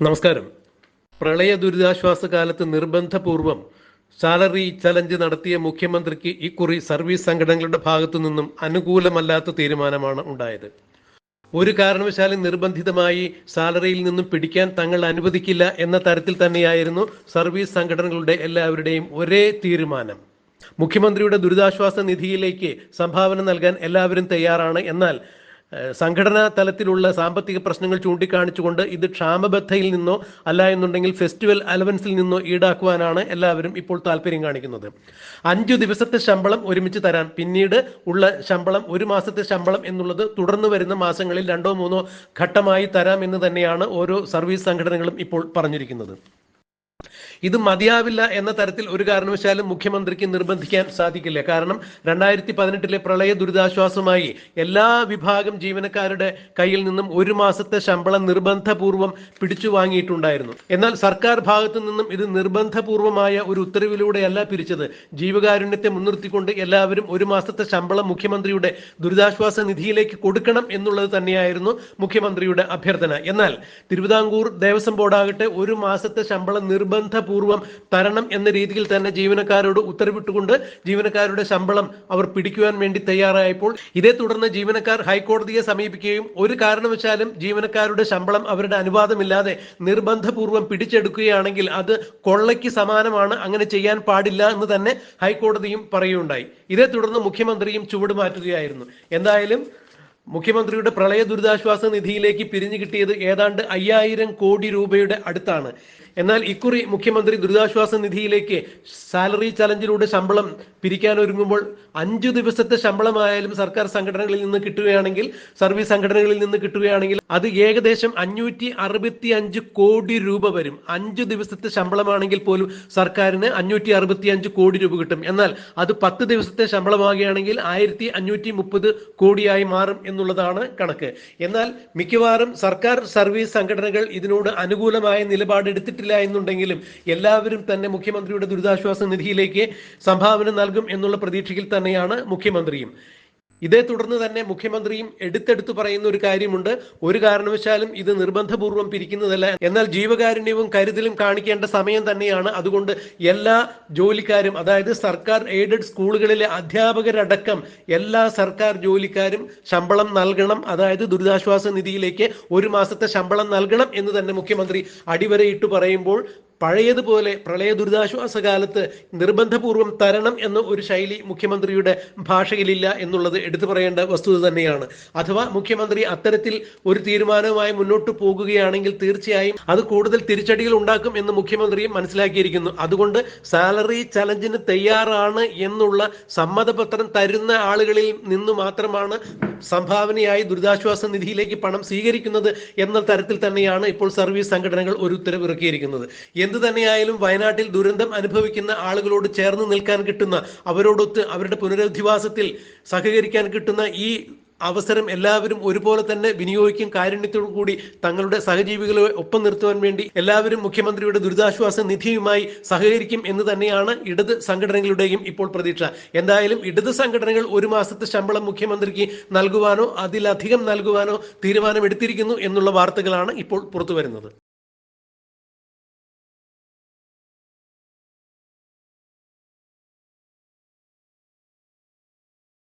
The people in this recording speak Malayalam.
നമസ്കാരം. പ്രളയ ദുരിതാശ്വാസ കാലത്ത് നിർബന്ധപൂർവം സാലറി ചലഞ്ച് നടത്തിയ മുഖ്യമന്ത്രിക്ക് ഇക്കുറി സർവീസ് സംഘടനകളുടെ ഭാഗത്തു നിന്നും അനുകൂലമല്ലാത്ത തീരുമാനമാണ് ഉണ്ടായത്. ഒരു കാരണവശാലും നിർബന്ധിതമായി സാലറിയിൽ നിന്നും പിടിക്കാൻ തങ്ങൾ അനുവദിക്കില്ല എന്ന തരത്തിൽ തന്നെയായിരുന്നു സർവീസ് സംഘടനകളുടെ എല്ലാവരുടെയും ഒരേ തീരുമാനം. മുഖ്യമന്ത്രിയുടെ ദുരിതാശ്വാസ നിധിയിലേക്ക് സംഭാവന നൽകാൻ എല്ലാവരും തയ്യാറാണ് എന്നാൽ സംഘടനാ തലത്തിലുള്ള സാമ്പത്തിക പ്രശ്നങ്ങൾ ചൂണ്ടിക്കാണിച്ചുകൊണ്ട് ഇത് ക്ഷാമബദ്ധയിൽ നിന്നോ അല്ല എന്നുണ്ടെങ്കിൽ ഫെസ്റ്റിവൽ അലവൻസിൽ നിന്നോ ഈടാക്കുവാനാണ് എല്ലാവരും ഇപ്പോൾ താല്പര്യം കാണിക്കുന്നത്. അഞ്ചു ദിവസത്തെ ശമ്പളം ഒരുമിച്ച് തരാൻ പിന്നീട് ഉള്ള ശമ്പളം ഒരു മാസത്തെ ശമ്പളം എന്നുള്ളത് തുടർന്ന് വരുന്ന മാസങ്ങളിൽ രണ്ടോ മൂന്നോ ഘട്ടമായി തരാം എന്ന് തന്നെയാണ് ഓരോ സർവീസ് സംഘടനകളും ഇപ്പോൾ പറഞ്ഞിരിക്കുന്നത്. ഇത് മതിയാവില്ല എന്ന തരത്തിൽ ഒരു കാരണവശാലും മുഖ്യമന്ത്രിക്ക് നിർബന്ധിക്കാൻ സാധിക്കില്ല. കാരണം രണ്ടായിരത്തി പതിനെട്ടിലെ പ്രളയ ദുരിതാശ്വാസമായി എല്ലാ വിഭാഗം ജീവനക്കാരുടെ കയ്യിൽ നിന്നും ഒരു മാസത്തെ ശമ്പളം നിർബന്ധപൂർവം പിടിച്ചു വാങ്ങിയിട്ടുണ്ടായിരുന്നു. എന്നാൽ സർക്കാർ ഭാഗത്തു നിന്നും ഇത് നിർബന്ധപൂർവമായ ഒരു ഉത്തരവിലൂടെയല്ല പിരിച്ചത്. ജീവകാരുണ്യത്തെ മുൻനിർത്തിക്കൊണ്ട് എല്ലാവരും ഒരു മാസത്തെ ശമ്പളം മുഖ്യമന്ത്രിയുടെ ദുരിതാശ്വാസ നിധിയിലേക്ക് കൊടുക്കണം എന്നുള്ളത് തന്നെയായിരുന്നു മുഖ്യമന്ത്രിയുടെ അഭ്യർത്ഥന. എന്നാൽ തിരുവിതാംകൂർ ദേവസ്വം ബോർഡാകട്ടെ ഒരു മാസത്തെ ശമ്പളം നിർബന്ധപൂർവം തരണം എന്ന രീതിയിൽ തന്നെ ജീവനക്കാരോട് ഉത്തരവിട്ടുകൊണ്ട് ജീവനക്കാരുടെ ശമ്പളം അവർ പിടിക്കുവാൻ വേണ്ടി തയ്യാറായപ്പോൾ ഇതേ തുടർന്ന് ജീവനക്കാർ ഹൈക്കോടതിയെ സമീപിക്കുകയും ഒരു കാരണവശാലും ജീവനക്കാരുടെ ശമ്പളം അവരുടെ അനുവാദമില്ലാതെ നിർബന്ധപൂർവം പിടിച്ചെടുക്കുകയാണെങ്കിൽ അത് കൊള്ളയ്ക്ക് സമാനമാണ് അങ്ങനെ ചെയ്യാൻ പാടില്ല എന്ന് തന്നെ ഹൈക്കോടതിയും പറയുകയുണ്ടായി. ഇതേ തുടർന്ന് മുഖ്യമന്ത്രിയും ചുവട് മാറ്റുകയായിരുന്നു. എന്തായാലും മുഖ്യമന്ത്രിയുടെ പ്രളയ ദുരിതാശ്വാസ നിധിയിലേക്ക് പിരിഞ്ഞു കിട്ടിയത് ഏതാണ്ട് അയ്യായിരം കോടി രൂപയുടെ അടുത്താണ്. എന്നാൽ ഇക്കുറി മുഖ്യമന്ത്രി ദുരിതാശ്വാസ നിധിയിലേക്ക് സാലറി ചലഞ്ചിലൂടെ ശമ്പളം പിരിക്കാൻ ഒരുങ്ങുമ്പോൾ അഞ്ചു ദിവസത്തെ ശമ്പളമായാലും സർക്കാർ സംഘടനകളിൽ നിന്ന് കിട്ടുകയാണെങ്കിൽ സർവീസ് സംഘടനകളിൽ നിന്ന് കിട്ടുകയാണെങ്കിൽ അത് ഏകദേശം അഞ്ഞൂറ്റി അറുപത്തി അഞ്ച് കോടി രൂപ വരും. അഞ്ചു ദിവസത്തെ ശമ്പളമാണെങ്കിൽ പോലും സർക്കാരിന് അഞ്ഞൂറ്റി അറുപത്തി അഞ്ച് കോടി രൂപ കിട്ടും. എന്നാൽ അത് പത്ത് ദിവസത്തെ ശമ്പളമാകുകയാണെങ്കിൽ ആയിരത്തി അഞ്ഞൂറ്റി മുപ്പത് കോടിയായി മാറും എന്നുള്ളതാണ് കണക്ക്. എന്നാൽ മിക്കവാറും സർക്കാർ സർവീസ് സംഘടനകൾ ഇതിനോട് അനുകൂലമായ നിലപാടെടുത്തിട്ടില്ല. എന്നുണ്ടെങ്കിലും എല്ലാവരും തന്നെ മുഖ്യമന്ത്രിയുടെ ദുരിതാശ്വാസ നിധിയിലേക്ക് സംഭാവന നൽകും എന്നുള്ള പ്രതീക്ഷയിൽ തന്നെയാണ് മുഖ്യമന്ത്രിയും. ഇതേ തുടർന്ന് തന്നെ മുഖ്യമന്ത്രിയും എടുത്തെടുത്ത് പറയുന്ന ഒരു കാര്യമുണ്ട്. ഒരു കാരണവശാലും ഇത് നിർബന്ധപൂർവം പിരിക്കുന്നതല്ല. എന്നാൽ ജീവകാരുണ്യവും കരുതലും കാണിക്കേണ്ട സമയം തന്നെയാണ്. അതുകൊണ്ട് എല്ലാ ജോലിക്കാരും അതായത് സർക്കാർ എയ്ഡഡ് സ്കൂളുകളിലെ അധ്യാപകരടക്കം എല്ലാ സർക്കാർ ജോലിക്കാരും ശമ്പളം നൽകണം. അതായത് ദുരിതാശ്വാസ നിധിയിലേക്ക് ഒരു മാസത്തെ ശമ്പളം നൽകണം എന്ന് തന്നെ മുഖ്യമന്ത്രി അടിവരയിട്ട് പറയുമ്പോൾ പഴയതുപോലെ പ്രളയ ദുരിതാശ്വാസ കാലത്ത് നിർബന്ധപൂർവം തരണം എന്ന ഒരു ശൈലി മുഖ്യമന്ത്രിയുടെ ഭാഷയിലില്ല എന്നുള്ളത് എടുത്തു പറയേണ്ട വസ്തുത തന്നെയാണ്. അഥവാ മുഖ്യമന്ത്രി അത്തരത്തിൽ ഒരു തീരുമാനവുമായി മുന്നോട്ട് പോകുകയാണെങ്കിൽ തീർച്ചയായും അത് കൂടുതൽ തിരിച്ചടികൾ ഉണ്ടാക്കും എന്ന് മുഖ്യമന്ത്രിയും മനസ്സിലാക്കിയിരിക്കുന്നു. അതുകൊണ്ട് സാലറി ചലഞ്ചിന് തയ്യാറാണ് എന്നുള്ള സമ്മതപത്രം തരുന്ന ആളുകളിൽ നിന്ന് മാത്രമാണ് സംഭാവനയായി ദുരിതാശ്വാസ നിധിയിലേക്ക് പണം സ്വീകരിക്കുന്നത് എന്ന തരത്തിൽ തന്നെയാണ് ഇപ്പോൾ സർവീസ് സംഘടനകൾ ഒരു ഉത്തരവ് ഇറക്കിയിരിക്കുന്നത് എന്ത് തന്നെയായാലും വയനാട്ടിൽ ദുരന്തം അനുഭവിക്കുന്ന ആളുകളോട് ചേർന്ന് നിൽക്കാൻ കിട്ടുന്ന അവരോടൊത്ത് അവരുടെ പുനരധിവാസത്തിൽ സഹകരിക്കാൻ കിട്ടുന്ന ഈ അവസരം എല്ലാവരും ഒരുപോലെ തന്നെ വിനിയോഗിക്കും. കാരുണ്യത്തോടു കൂടി തങ്ങളുടെ സഹജീവികളെ ഒപ്പം നിർത്തുവാൻ വേണ്ടി എല്ലാവരും മുഖ്യമന്ത്രിയുടെ ദുരിതാശ്വാസ നിധിയുമായി സഹകരിക്കും എന്ന് തന്നെയാണ് ഇടത് സംഘടനകളുടെയും ഇപ്പോൾ പ്രതീക്ഷ. എന്തായാലും ഇടത് സംഘടനകൾ ഒരു മാസത്തെ ശമ്പളം മുഖ്യമന്ത്രിക്ക് നൽകുവാനോ അതിലധികം നൽകുവാനോ തീരുമാനമെടുത്തിരിക്കുന്നു എന്നുള്ള വാർത്തകളാണ് ഇപ്പോൾ പുറത്തു വരുന്നത്